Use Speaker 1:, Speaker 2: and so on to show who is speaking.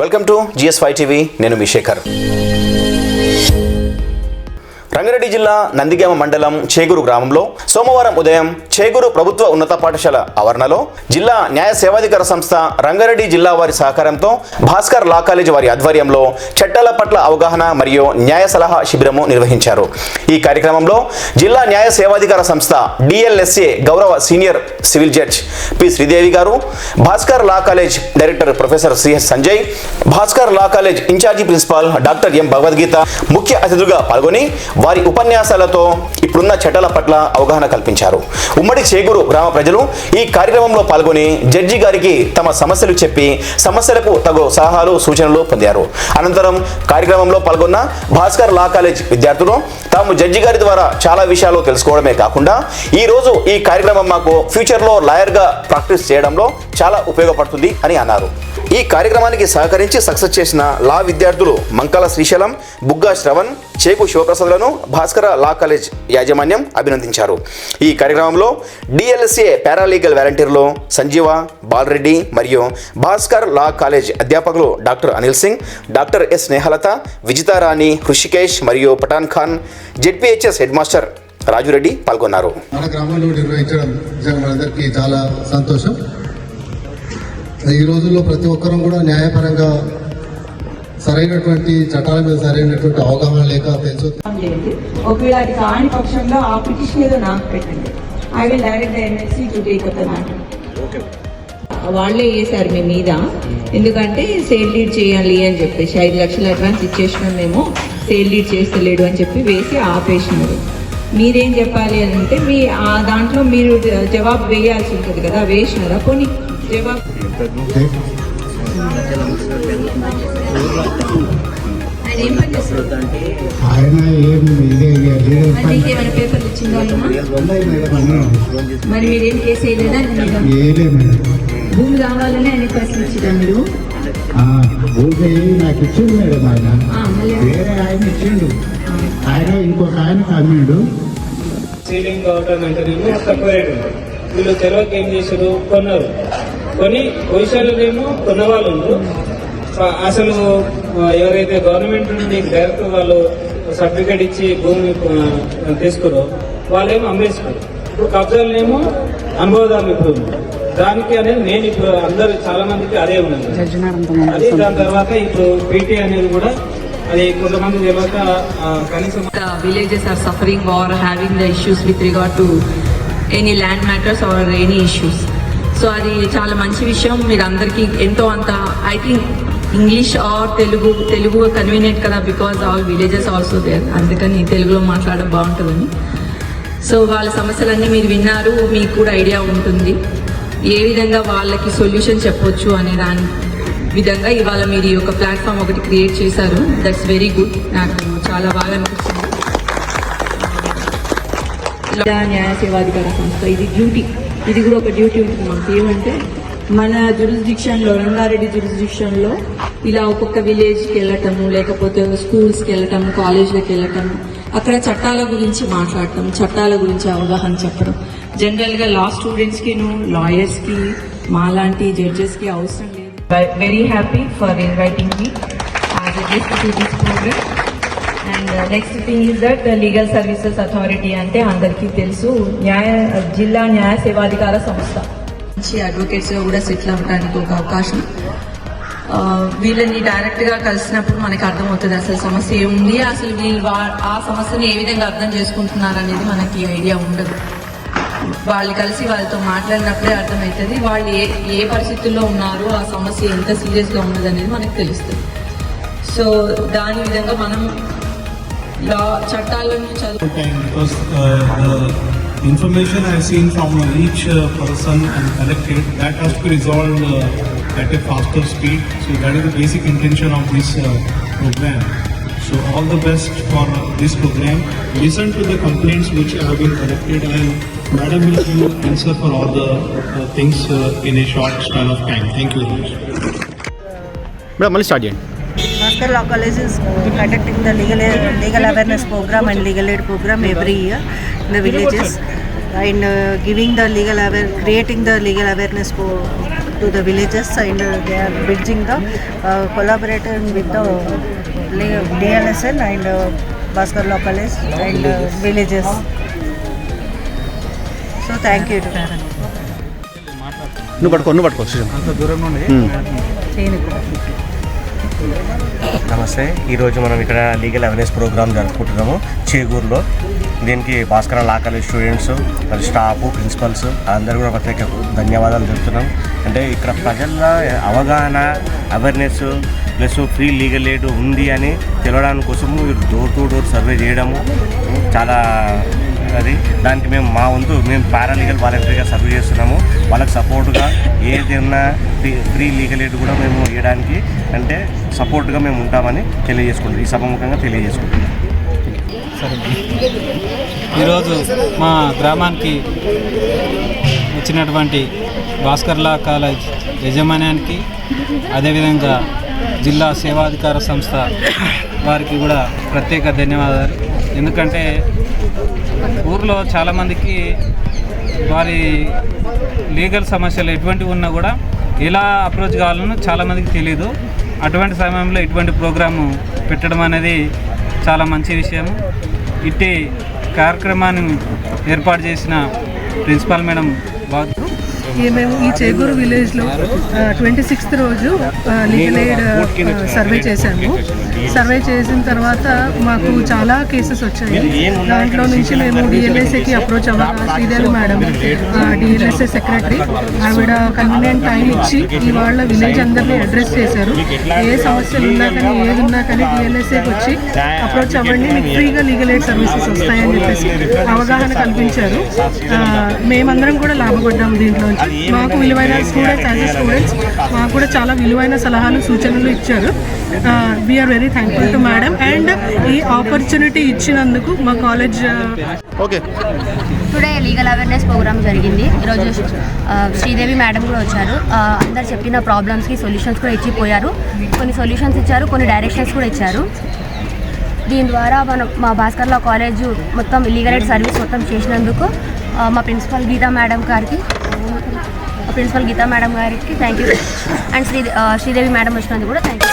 Speaker 1: Welcome to జిఎస్వై TV నేను మీ శేఖర్. రంగారెడ్డి జిల్లా నందిగామ మండలం చేగురు గ్రామంలో సోమవారం ఉదయం చేగురు ప్రభుత్వ ఉన్నత పాఠశాల ఆవరణలో జిల్లా న్యాయ సేవాధికార సంస్థ రంగారెడ్డి జిల్లా వారి సహకారంతో భాస్కర్ లా కాలేజ్ వారి ఆధ్వర్యంలో చట్టాల పట్ల అవగాహన మరియు న్యాయ సలహా శిబిరము నిర్వహించారు. ఈ కార్యక్రమంలో జిల్లా న్యాయ సేవాధికార సంస్థ డిఎల్ఎస్ఏ గౌరవ senior civil judge P Sridevi garu Bhaskar law college director professor CS Sanjay Bhaskar law college incharge principal doctor M Bhagavadgita ముఖ్య అతిథులుగా పాల్గొని వారి ఉపన్యాసాలతో ఇప్పుడున్న చట్టాల పట్ల అవగాహన కల్పించారు. ఉమ్మడి చేగూరు గ్రామ ప్రజలు ఈ కార్యక్రమంలో పాల్గొని జడ్జి గారికి తమ సమస్యలు చెప్పి సమస్యలకు తగు సలహాలు సూచనలు పొందారు. అనంతరం కార్యక్రమంలో పాల్గొన్న భాస్కర్ లా కాలేజ్ విద్యార్థులు తాము జడ్జి గారి ద్వారా చాలా విషయాలు తెలుసుకోవడమే కాకుండా ఈ రోజు ఈ కార్యక్రమం మాకు ఫ్యూచర్లో లాయర్గా ప్రాక్టీస్ చేయడంలో చాలా ఉపయోగపడుతుంది అని అన్నారు. ఈ కార్యక్రమానికి సహకరించి సక్సెస్ చేసిన లా విద్యార్థులు మంకాల శ్రీశైలం బుగ్గా శ్రవణ్ చేకు శివప్రసాద్లను భాస్కర లా కాలేజ్ యాజమాన్యం అభినందించారు. ఈ కార్యక్రమంలో డిఎల్ఎస్ఏ పారాలీగల్ వాలంటీర్లు సంజీవ బాలరెడ్డి మరియు భాస్కర్ లా కాలేజ్ అధ్యాపకులు doctor Anil Singh doctor S Snehalatha Vijitharani Hrishikesh మరియు Pathan Khan ZPHS head master Rajureddy పాల్గొన్నారు.
Speaker 2: మన గ్రామంలో నిర్వహించడం మనందరికీ చాలా సంతోషం. ఈ రోజుల్లో ప్రతి ఒక్కరం కూడా న్యాయపరంగా సరైనటువంటి చట్టాల మీద సరైనటువంటి అవగాహన లేక తెలుసు.
Speaker 3: ఒకవేళ అది కాని పక్షంలో ఆ పిటిషన్ ఏదో నాకు పెట్టండి. I will direct the MLC to take up the matter
Speaker 4: వాళ్ళే వేశారు మీ మీద. ఎందుకంటే సేల్ లీడ్ చేయాలి అని చెప్పేసి ఐదు లక్షల అడ్వాన్స్ ఇచ్చేసినాం మేము. సేల్ లీడ్ చేస్తలేడు అని చెప్పి వేసి ఆపేసినారు. మీరేం చెప్పాలి అని అంటే మీ ఆ దాంట్లో మీరు జవాబు వేయాల్సి ఉంటుంది కదా వేసినారా? పోనీ ఆయన ఏం
Speaker 2: ఆయన
Speaker 4: అంటే ఆయన? మరి మీరేం కేసు వేయలేదా ఆయన మీద? భూమి కావాలని ఆయన ప్రశ్న ఇచ్చిరా మీరు?
Speaker 5: భూమి నాకు ఇచ్చిండు మేడం ఆయన. వేరే ఆయన ఇచ్చిండు. ఆయన ఇంకొక ఆయనకు అమ్మిండు
Speaker 6: సీలింగ్ కావటం అంటేనేమో తక్కువ రేటు వీళ్ళు తెరవకి ఏం చేశారు? కొన్నారు. కొన్ని వైశాల్యులేమో కొన్న వాళ్ళు ఉన్నారు. అసలు ఎవరైతే గవర్నమెంట్ నుండి డైరెక్ట్ వాళ్ళు సర్టిఫికేట్ ఇచ్చి భూమి తీసుకురో వాళ్ళేమో అమ్మేసుకోరు ఇప్పుడు కబ్జాలనేమో అనుభవదారులు ఇప్పుడు దానికి అనేది నేను ఇప్పుడు అందరు చాలా మందికి అదే ఉన్నాను అదే దాని తర్వాత ఇప్పుడు పీటీ అనేది కూడా అది కొంతమంది కనీసం
Speaker 4: the villages are suffering or having the issues with regard to any land matters or any issues. So అది చాలా మంచి విషయం. మీరు అందరికీ ఎంతో అంత I think English or Telugu Telugu convenient కదా because all villages also there అందుకని తెలుగులో మాట్లాడడం బాగుంటుందని. సో వాళ్ళ సమస్యలన్నీ మీరు విన్నారు మీకు కూడా ఐడియా ఉంటుంది. ఏ విధంగా వాళ్ళకి సొల్యూషన్ చెప్పొచ్చు అనే దాని విధంగా ఇవాళ మీరు ఈ యొక్క ప్లాట్ఫామ్ ఒకటి క్రియేట్ చేశారు. దట్స్ వెరీ గుడ్ నాకు చాలా బాగా అనిపిస్తుంది న్యాయ సేవాధికార సంస్థ ఇది డ్యూటీ ఇది కూడా ఒక డ్యూటీ ఉంటుంది మాకు. ఏమంటే మన జురిస్డిక్షన్లో రంగారెడ్డి జురిస్డిక్షన్లో ఇలా ఒక్కొక్క విలేజ్కి వెళ్ళటము లేకపోతే స్కూల్స్కి వెళ్ళటం కాలేజ్లకు వెళ్ళటం అక్కడ చట్టాల గురించి మాట్లాడటం చట్టాల గురించి అవగాహన చెప్పడం. జనరల్గా లా స్టూడెంట్స్కిను లాయర్స్కి మాలాంటి జడ్జెస్కి అవసరం లేదు. Very happy for inviting me this programme and next thing is that legal services authority అంటే అందరికీ తెలుసు. న్యాయ జిల్లా న్యాయ సేవాధికార సంస్థ. మంచి అడ్వకేట్స్ కూడా సెటిల్ అవడానికి ఒక అవకాశం. వీళ్ళని డైరెక్ట్గా కలిసినప్పుడు మనకి అర్థమవుతుంది అసలు సమస్య ఏముంది అసలు వీళ్ళు వా- ఆ సమస్యని ఏ విధంగా అర్థం చేసుకుంటున్నారు అనేది మనకి ఐడియా ఉండదు. వాళ్ళు కలిసి వాళ్ళతో మాట్లాడినప్పుడే అర్థమవుతుంది వాళ్ళు ఏ ఏ పరిస్థితుల్లో ఉన్నారు ఆ సమస్య ఎంత సీరియస్గా ఉన్నది అనేది మనకు తెలుస్తుంది. సో దాని విధంగా మనం లా చట్టాలను చదువు
Speaker 7: time because uh, the information I've seen from each uh, person and collected that has to be resolved uh, at a faster speed. So that is the basic intention of this uh, program. So all the best for uh, this program. Listen to the complaints which have been collected and Madam will give answer for all the uh, things uh, in a short span of time. Thank you very much.
Speaker 1: Madam మళ్ళీ start చేయండి
Speaker 8: Bhaskar Law College is conducting the legal legal awareness program and legal aid program every year in the villages and uh, giving the legal aware creating the legal awareness for to the villages and uh, they are bridging the uh, collaborating with the DLSN and uh, Bhaskar Law College and uh, villages. So thank you.
Speaker 1: నువ్వు పట్టుకో నువ్వు పట్టుకో శ్రీరామ్.
Speaker 9: నమస్తే. ఈరోజు మనం ఇక్కడ legal awareness programme జరుపుకుంటున్నాము. చేగూరులో. దీనికి భాస్కర లా కాలేజ్ స్టూడెంట్స్ మరి స్టాఫ్ ప్రిన్సిపల్స్ అందరూ కూడా ప్రత్యేక ధన్యవాదాలు చెప్తున్నాం అంటే ఇక్కడ ప్రజల అవగాహన awareness plus free legal aid ఉంది అని తెలవడానికి కోసము వీరు డోర్ టు డోర్ సర్వే చేయడము చాలా అది. దానికి మేము మా వంతు మేము పారాలీగల్ వాలంటీర్గా సర్వ్ చేస్తున్నాము. వాళ్ళకి సపోర్ట్గా ఏదైనా ఫ్రీ ఫ్రీ లీగల్ ఎయిడ్ కూడా మేము ఇవ్వడానికి అంటే సపోర్ట్గా మేము ఉంటామని తెలియజేసుకుంటాం ఈ సభముఖంగా తెలియజేసుకుంటాం
Speaker 6: ఈరోజు మా గ్రామానికి వచ్చినటువంటి భాస్కర్లా కాలేజ్ యజమాన్యానికి అదేవిధంగా జిల్లా సేవాధికార సంస్థ వారికి కూడా ప్రత్యేక ధన్యవాదాలు. ఎందుకంటే ఊర్లో చాలామందికి వారి లీగల్ సమస్యలు ఎటువంటివి ఉన్నా కూడా ఎలా అప్రోచ్ కావాలనో చాలామందికి తెలియదు అటువంటి సమయంలో ఇటువంటి ప్రోగ్రాము పెట్టడం అనేది చాలా మంచి విషయం. ఇట్టి కార్యక్రమాన్ని ఏర్పాటు చేసిన ప్రిన్సిపాల్ మేడం బాగా
Speaker 10: ఈ మేము ఈ చేగూరు విలేజ్లో ట్వంటీ సిక్స్త్ రోజు లీగల్ ఎయిడ్ సర్వే చేశాము. సర్వే చేసిన తర్వాత మాకు చాలా కేసెస్ వచ్చాయి. దాంట్లో నుంచి మేము డిఎల్ఎస్ఏకి అప్రోచ్ అవ్వాలి శ్రీదేవి మేడం డిఎల్ఎస్ఏ సెక్రటరీ ఆవిడ కన్వీనియంట్ టైం ఇచ్చి ఇవాళ విలేజ్ అందరినీ అడ్రస్ చేశారు. ఏ సమస్యలు ఉన్నా కానీ ఏది ఉన్నా కానీ డిఎల్ఎస్ఏకి వచ్చి అప్రోచ్ అవ్వండి. మీకు ఫ్రీగా లీగల్ ఎయిడ్ సర్వీసెస్ వస్తాయని చెప్పేసి అవగాహన కల్పించారు. మేమందరం కూడా లాభపడ్డాము దీంట్లోంచి. మాకు విలువైన స్టూడెంట్స్ యాజ్ స్టూడెంట్స్ మాకు కూడా చాలా విలువైన సలహాలు సూచనలు ఇచ్చారు. We're very thankful to madam and ఈ ఆపర్చునిటీ ఇచ్చినందుకు మా college
Speaker 1: okay
Speaker 11: today legal awareness programme జరిగింది. ఈరోజు శ్రీదేవి మేడం కూడా వచ్చారు. ఆ, అందరు చెప్పిన ప్రాబ్లమ్స్కి సొల్యూషన్స్ కూడా ఇచ్చిపోయారు. కొన్ని సొల్యూషన్స్ ఇచ్చారు కొన్ని డైరెక్షన్స్ కూడా ఇచ్చారు. దీని ద్వారా మనం మా భాస్కర్లా కాలేజ్ మొత్తం లీగల్ ఎయిడ్ సర్వీస్ మొత్తం చేసినందుకు మా ప్రిన్సిపల్ గీతా మేడం గారికి మా ప్రిన్సిపల్ గీతా మేడం గారికి thank you and Sri Sridevi madam వచ్చినందుకు కూడా థ్యాంక్ యూ